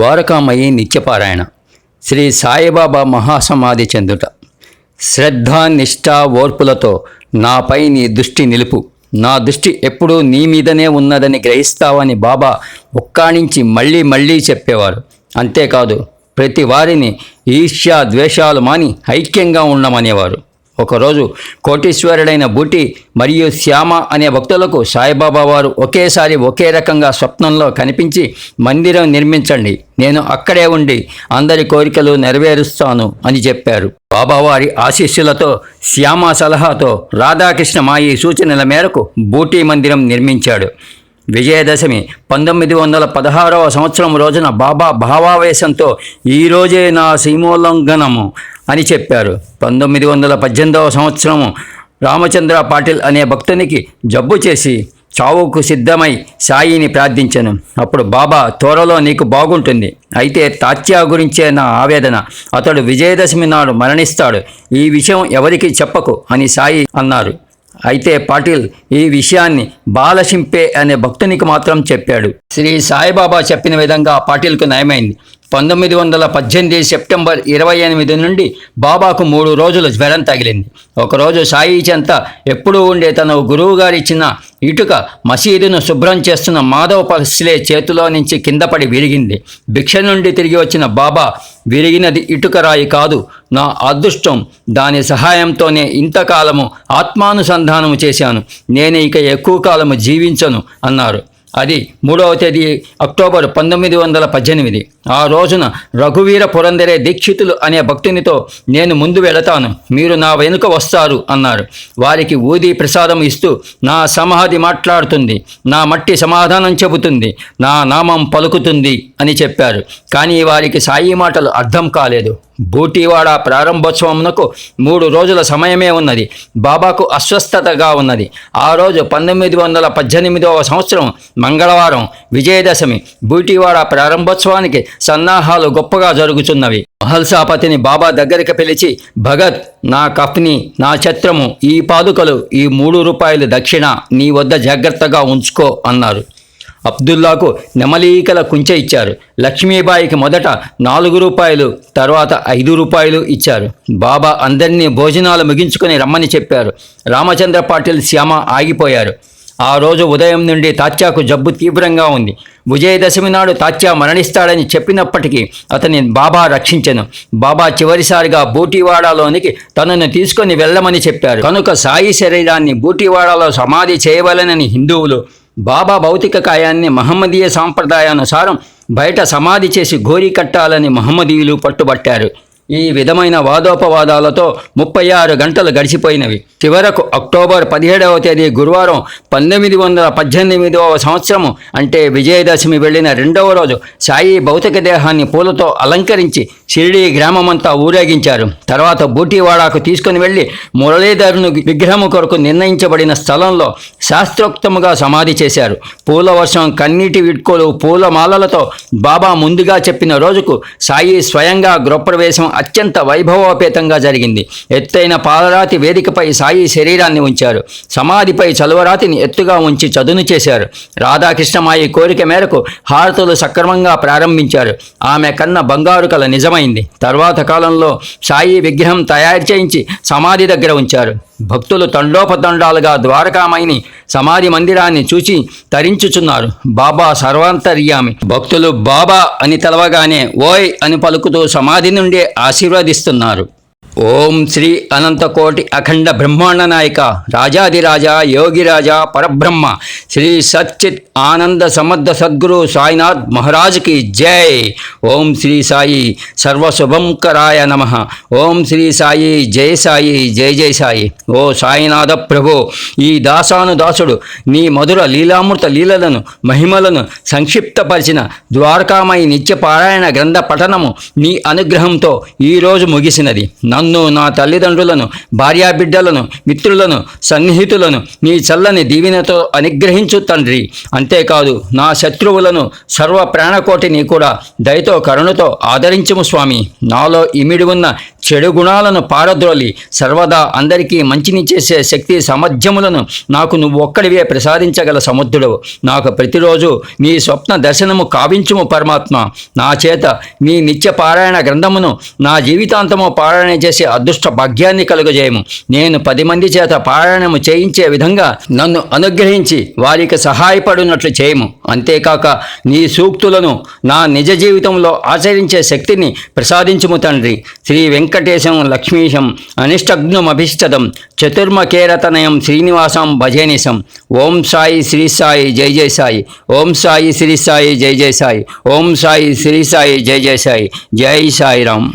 ద్వారకామయి నిత్యపారాయణ. శ్రీ సాయిబాబా మహాసమాధి చెందుట. శ్రద్ధ నిష్ఠ ఓర్పులతో నాపై నీ దృష్టి నిలుపు. నా దృష్టి ఎప్పుడూ నీ మీదనే ఉన్నదని గ్రహిస్తావని బాబా ఒక్కాణించి మళ్ళీ మళ్ళీ చెప్పేవారు. అంతేకాదు ప్రతి వారిని ఈర్ష్య ద్వేషాలు మాని ఐక్యంగా ఉండమనేవారు. ఒకరోజు కోటీశ్వరుడైన బూటి మరియు శ్యామ అనే భక్తులకు సాయిబాబా వారు ఒకేసారి ఒకే రకంగా స్వప్నంలో కనిపించి మందిరం నిర్మించండి. నేను అక్కడే ఉండి అందరి కోరికలు నెరవేరుస్తాను అని చెప్పారు. బాబావారి ఆశీస్సులతో శ్యామ సలహాతో రాధాకృష్ణ మాయి సూచనల మేరకు బూటీ మందిరం నిర్మించాడు. విజయదశమి పంతొమ్మిది వందల పదహారవ సంవత్సరం రోజున బాబా భావావేశంతో ఈరోజే నా సీమోల్లంఘనము అని చెప్పారు. పంతొమ్మిది వందల పద్దెనిమిదవ సంవత్సరము రామచంద్ర పాటిల్ అనే భక్తునికి జబ్బు చేసి చావుకు సిద్ధమై సాయిని ప్రార్థించాను. అప్పుడు బాబా త్వరలో నీకు బాగుంటుంది. అయితే తాత్యా గురించే నా ఆవేదన. అతడు విజయదశమి నాడు మరణిస్తాడు. ఈ విషయం ఎవరికి చెప్పకు అని సాయి అన్నారు. అయితే పాటిల్ ఈ విషయాన్ని బాలశింపే అనే భక్తునికి మాత్రం చెప్పాడు. శ్రీ సాయిబాబా చెప్పిన విధంగా పాటిల్కు నయమైంది. పంతొమ్మిది వందల పద్దెనిమిది సెప్టెంబర్ ఇరవై ఎనిమిది నుండి బాబాకు మూడు రోజులు జ్వరం తగిలింది. ఒకరోజు సాయి చెంత ఎప్పుడూ ఉండే తన గురువు గారు ఇటుక మసీదును శుభ్రం చేస్తున్న మాధవ పస్లే చేతిలో నుంచి కింద పడి విరిగింది. భిక్ష నుండి తిరిగి వచ్చిన బాబా విరిగినది ఇటుకరాయి కాదు. నా అదృష్టం దాని సహాయంతోనే ఇంతకాలము ఆత్మానుసంధానము చేశాను. నేను ఇక ఎక్కువ కాలము జీవించను అన్నారు. అది మూడవ తేదీ అక్టోబర్ పంతొమ్మిది వందల పద్దెనిమిది. ఆ రోజున రఘువీర పురందరే దీక్షితులు అనే భక్తునితో నేను ముందు వెళతాను. మీరు నా వెనుక వస్తారు అన్నారు. వారికి ఊది ప్రసాదం ఇస్తూ నా సమాధి మాట్లాడుతుంది. నా మట్టి సమాధానం చెబుతుంది. నా నామం పలుకుతుంది అని చెప్పారు. కానీ వారికి సాయి మాటలు అర్థం కాలేదు. బూటీవాడ ప్రారంభోత్సవమునకు మూడు రోజుల సమయమే ఉన్నది. బాబాకు అస్వస్థతగా ఉన్నది. ఆ రోజు పంతొమ్మిది వందల పద్దెనిమిదవ సంవత్సరం మంగళవారం విజయదశమి. బూటీవాడ ప్రారంభోత్సవానికి సన్నాహాలు గొప్పగా జరుగుతున్నవి మహల్సాపతిని బాబా దగ్గరికి పిలిచి భగత్ నా కఫ్ని నా ఛత్రము ఈ పాదుకలు ఈ మూడు రూపాయలు దక్షిణ నీ వద్ద జాగ్రత్తగా ఉంచుకో అన్నారు. అబ్దుల్లాకు నెమలీకల కుంచె ఇచ్చారు. లక్ష్మీబాయికి మొదట నాలుగు రూపాయలు తర్వాత ఐదు రూపాయలు ఇచ్చారు. బాబా అందరినీ భోజనాలు ముగించుకొని రమ్మని చెప్పారు. రామచంద్ర పాటిల్ శ్యామ ఆగిపోయారు. ఆ రోజు ఉదయం నుండి తాత్యాకు జబ్బు తీవ్రంగా ఉంది. విజయదశమి నాడు తాత్యా మరణిస్తాడని చెప్పినప్పటికీ అతని బాబా రక్షించను. బాబా చివరిసారిగా బూటీవాడలోనికి తనను తీసుకొని వెళ్ళమని చెప్పారు. కనుక సాయి శరీరాన్ని బూటీవాడలో సమాధి చేయవలనని హిందువులు బాబా భౌతిక కాయాన్ని మహమ్మదీయ సాంప్రదాయానుసారం బయట సమాధి చేసి గోరి కట్టాలని మహమ్మదీయులు పట్టుబట్టారు. ఈ విధమైన వాదోపవాదాలతో ముప్పై ఆరు గంటలు గడిచిపోయినవి. చివరకు అక్టోబర్ పదిహేడవ తేదీ గురువారం పంతొమ్మిది వందల పద్దెనిమిదవ సంవత్సరము అంటే విజయదశమి వెళ్ళిన రెండవ రోజు సాయి భౌతిక దేహాన్ని పూలతో అలంకరించి షిరిడి గ్రామమంతా ఊరేగించారు. తర్వాత బూటీవాడాకు తీసుకుని వెళ్ళి మురళీధరుని విగ్రహము కొరకు నిర్ణయించబడిన స్థలంలో శాస్త్రోక్తముగా సమాధి చేశారు. పూల వర్షం కన్నీటి విడ్కోలు పూలమాలలతో బాబా ముందుగా చెప్పిన రోజుకు సాయి స్వయంగా గృహప్రవేశం అత్యంత వైభవోపేతంగా జరిగింది. ఎత్తైన పాలరాతి వేదికపై సాయి శరీరాన్ని ఉంచారు. సమాధిపై చలువరాతిని ఎత్తుగా ఉంచి చదును చేశారు. రాధాకృష్ణమాయి కోరిక మేరకు హారతులు సక్రమంగా ప్రారంభించారు. ఆమె కన్న బంగారు కల నిజమైంది. తర్వాత కాలంలో సాయి విగ్రహం తయారు చేయించి సమాధి దగ్గర ఉంచారు. భక్తులు తండోపతండాలుగా ద్వారకామైని సమాధి మందిరాన్ని చూచి తరించుచున్నారు. బాబా సర్వాంతర్యామి. భక్తులు బాబా అని తెలవగానే ఓయ్ అని పలుకుతూ సమాధి నుండి ఆశీర్వదిస్తున్నారు. ఓం శ్రీ అనంతకోటి అఖండ బ్రహ్మాండ నాయక రాజాదిరాజా యోగిరాజా పరబ్రహ్మ శ్రీ సచ్చిత్ ఆనంద సమర్థ సద్గురు సాయినాథ్ మహారాజ్కి జై. ఓం శ్రీ సాయి సర్వశుభంకరాయ నమ. ఓం శ్రీ సాయి జయ సాయి జయ జయ సాయి. ఓ సాయినాథ ప్రభు ఈ దాసాను దాసుడు నీ మధుర లీలామృత లీలలను మహిమలను సంక్షిప్తపరిచిన ద్వారకామయ నిత్య పారాయణ గ్రంథ పఠనము నీ అనుగ్రహంతో ఈరోజు ముగిసినది. నన్ను నన్ను నా తల్లిదండ్రులను భార్యాబిడ్డలను మిత్రులను సన్నిహితులను నీ చల్లని దీవెనతో అనుగ్రహించు తండ్రి. అంతేకాదు నా శత్రువులను సర్వ ప్రాణకోటిని కూడా దయతో కరుణతో ఆదరించుము స్వామి. నాలో ఇమిడి ఉన్న చెడు గుణాలను పారద్రోలి సర్వదా అందరికీ మంచిని చేసే శక్తి సామర్థ్యములను నాకు నువ్వు ఒక్కడివే ప్రసాదించగల సముద్రుడు నాకు ప్రతిరోజు నీ స్వప్న దర్శనము కావించుము పరమాత్మ. నా చేత మీ నిత్య పారాయణ గ్రంథమును నా జీవితాంతము పారాయణ చేసే అదృష్ట భాగ్యాన్ని కలుగజేయము. నేను పది మంది చేత పారాయణము చేయించే విధంగా నన్ను అనుగ్రహించి వారికి సహాయపడినట్లు చేయము. అంతేకాక నీ సూక్తులను నా నిజ జీవితంలో ఆచరించే శక్తిని ప్రసాదించుము తండ్రి. శ్రీ వెంకటేశం లక్ష్మీశం అనిష్టగ్నమభిష్టదం చతుర్మకేరతనయం శ్రీనివాసం భజేనిశం. ఓం సాయి శ్రీ సాయి జై జై సాయి. ఓం సాయి శ్రీ సాయి జై జై సాయి. ఓం సాయి శ్రీ సాయి జై జై సాయి. జై సాయిరామ్.